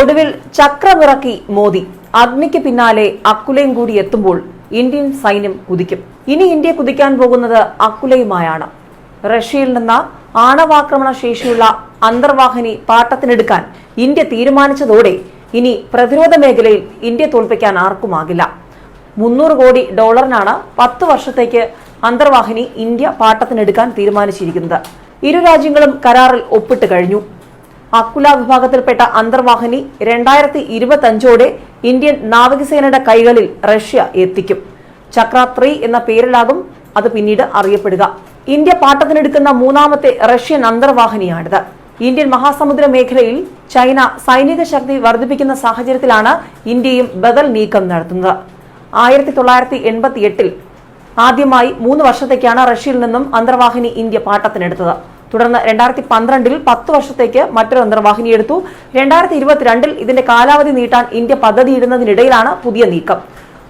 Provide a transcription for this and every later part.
ഒടുവിൽ ചക്രമിറക്കി മോദി. അഗ്നിക്ക് പിന്നാലെ അക്കുലയും കൂടി എത്തുമ്പോൾ ഇന്ത്യൻ സൈന്യം കുതിക്കും. ഇനി ഇന്ത്യ കുതിക്കാൻ പോകുന്നത് അക്കുലയുമായാണ്. റഷ്യയിൽ നിന്ന് ആണവാക്രമണ ശേഷിയുള്ള അന്തർവാഹിനി പാട്ടത്തിനെടുക്കാൻ ഇന്ത്യ തീരുമാനിച്ചതോടെ ഇനി പ്രതിരോധ മേഖലയിൽ ഇന്ത്യ തോൽപ്പിക്കാൻ ആർക്കുമാകില്ല. മുന്നൂറ് കോടി ഡോളറിനാണ് പത്ത് വർഷത്തേക്ക് അന്തർവാഹിനി ഇന്ത്യ പാട്ടത്തിനെടുക്കാൻ തീരുമാനിച്ചിരിക്കുന്നത്. ഇരു രാജ്യങ്ങളും കരാറിൽ ഒപ്പിട്ട് കഴിഞ്ഞു. അക്കുല വിഭാഗത്തിൽപ്പെട്ട അന്തർവാഹിനി രണ്ടായിരത്തി ഇരുപത്തി അഞ്ചോടെ ഇന്ത്യൻ നാവികസേനയുടെ കൈകളിൽ റഷ്യ എത്തിക്കും. ചക്ര ത്രീ എന്ന പേരിലാകും അത് പിന്നീട് അറിയപ്പെടുക. ഇന്ത്യ പാട്ടത്തിനെടുക്കുന്ന മൂന്നാമത്തെ റഷ്യൻ അന്തർവാഹിനിയാണിത്. ഇന്ത്യൻ മഹാസമുദ്ര മേഖലയിൽ ചൈന സൈനിക ശക്തി വർദ്ധിപ്പിക്കുന്ന സാഹചര്യത്തിലാണ് ഇന്ത്യയും ബദൽ നീക്കം നടത്തുന്നത്. ആയിരത്തി തൊള്ളായിരത്തി എൺപത്തി എട്ടിൽ ആദ്യമായി മൂന്ന് വർഷത്തേക്കാണ് റഷ്യയിൽ നിന്നും അന്തർവാഹിനി ഇന്ത്യ പാട്ടത്തിനെടുത്തത്. തുടർന്ന് രണ്ടായിരത്തി പന്ത്രണ്ടിൽ പത്ത് വർഷത്തേക്ക് മറ്റൊരു അന്തർവാഹിനി എടുത്തു. രണ്ടായിരത്തി ഇരുപത്തിരണ്ടിൽ ഇതിന്റെ കാലാവധി നീട്ടാൻ ഇന്ത്യ പദ്ധതിയിടുന്നതിനിടയിലാണ് പുതിയ നീക്കം.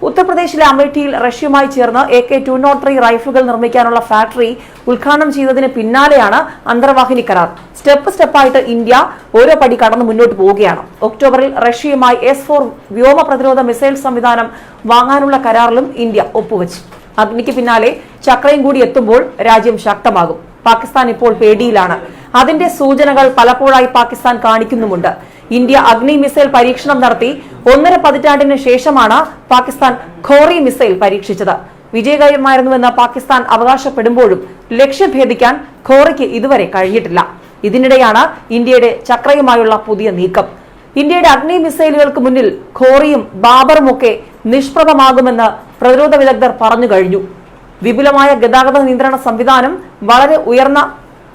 ഉത്തർപ്രദേശിലെ അമേഠിയിൽ റഷ്യയുമായി ചേർന്ന് A K two nought three റൈഫിളുകൾ നിർമ്മിക്കാനുള്ള ഫാക്ടറി ഉദ്ഘാടനം ചെയ്തതിന് പിന്നാലെയാണ് അന്തർവാഹിനി കരാർ. സ്റ്റെപ്പ് സ്റ്റെപ്പായിട്ട് ഇന്ത്യ ഓരോ പടി കടന്ന് മുന്നോട്ട് പോവുകയാണ്. ഒക്ടോബറിൽ റഷ്യയുമായി എസ് ഫോർ വ്യോമ പ്രതിരോധ മിസൈൽ സംവിധാനം വാങ്ങാനുള്ള കരാറിലും ഇന്ത്യ ഒപ്പുവച്ചു. അഗ്നിക്ക് പിന്നാലെ ചക്രയും കൂടി എത്തുമ്പോൾ രാജ്യം ശക്തമാകും. പാകിസ്ഥാൻ ഇപ്പോൾ പേടിയിലാണ്. അതിന്റെ സൂചനകൾ പലപ്പോഴായി പാകിസ്ഥാൻ കാണിക്കുന്നുമുണ്ട്. ഇന്ത്യ അഗ്നി മിസൈൽ പരീക്ഷണം നടത്തി ഒന്നര പതിറ്റാണ്ടിന് ശേഷമാണ് പാകിസ്ഥാൻ ഖോറി മിസൈൽ പരീക്ഷിച്ചത്. വിജയകരമായിരുന്നുവെന്ന് പാകിസ്ഥാൻ അവകാശപ്പെടുമ്പോഴും ലക്ഷ്യഭേദിക്കാൻ ഖോറിക്ക് ഇതുവരെ കഴിഞ്ഞിട്ടില്ല. ഇതിനിടെയാണ് ഇന്ത്യയുടെ ചക്രയുമായുള്ള പുതിയ നീക്കം. ഇന്ത്യയുടെ അഗ്നി മിസൈലുകൾക്ക് മുന്നിൽ ഖോറിയും ബാബറുമൊക്കെ നിഷ്പ്രഭമാകുമെന്ന് പ്രതിരോധ വിദഗ്ധർ പറഞ്ഞു കഴിഞ്ഞു. വിപുലമായ ഗതാഗത നിയന്ത്രണ സംവിധാനം വളരെ ഉയർന്ന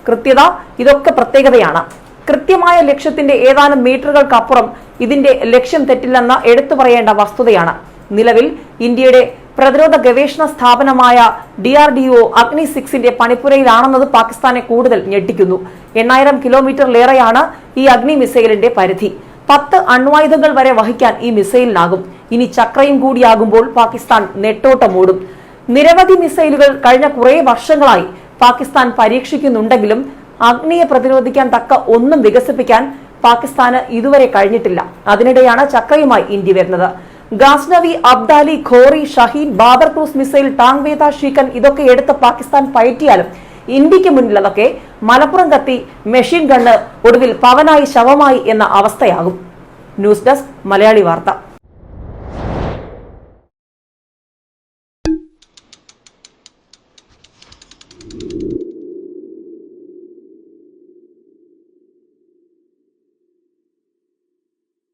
കൃത്യത ഇതൊക്കെ പ്രത്യേകതയാണ്. കൃത്യമായ ലക്ഷ്യത്തിന്റെ ഏതാനും മീറ്ററുകൾക്കപ്പുറം ഇതിന്റെ ലക്ഷ്യം തെറ്റില്ലെന്ന എടുത്തു പറയേണ്ട വസ്തുതയാണ്. നിലവിൽ ഇന്ത്യയുടെ പ്രതിരോധ ഗവേഷണ സ്ഥാപനമായ ഡി ആർ ഡി ഒ അഗ്നി സിക്സിന്റെ പണിപ്പുരയിലാണെന്നത് പാകിസ്ഥാനെ കൂടുതൽ ഞെട്ടിക്കുന്നു. എണ്ണായിരം കിലോമീറ്ററിലേറെയാണ് ഈ അഗ്നി മിസൈലിന്റെ പരിധി. പത്ത് അണ്വായുധങ്ങൾ വരെ വഹിക്കാൻ ഈ മിസൈലിനാകും. ഇനി ചക്രയും കൂടിയാകുമ്പോൾ പാകിസ്ഥാൻ നെട്ടോട്ടമോടും. നിരവധി മിസൈലുകൾ കഴിഞ്ഞ കുറേ വർഷങ്ങളായി പാകിസ്ഥാൻ പരീക്ഷിക്കുന്നുണ്ടെങ്കിലും അഗ്നിയെ പ്രതിരോധിക്കാൻ തക്ക ഒന്നും വികസിപ്പിക്കാൻ പാകിസ്ഥാന് ഇതുവരെ കഴിഞ്ഞിട്ടില്ല. അതിനിടെയാണ് ചക്രയുമായി ഇന്ത്യ വരുന്നത്. ഗാസ്നവി അബ്ദാലി ഖോറി ഷഹീൻ ബാബർ ക്രൂസ് മിസൈൽ ടാങ് വേദ ഷീക്കൻ ഇതൊക്കെ എടുത്ത് പാകിസ്ഥാൻ പയറ്റിയാലും ഇന്ത്യയ്ക്ക് മുന്നിൽ അതൊക്കെ മലപ്പുറം കത്തി മെഷീൻ ഗണ്ണ് ഒടുവിൽ പവനായി ശവമായി എന്ന അവസ്ഥയാകും. ന്യൂസ് ഡെസ്ക് മലയാളി വാർത്ത.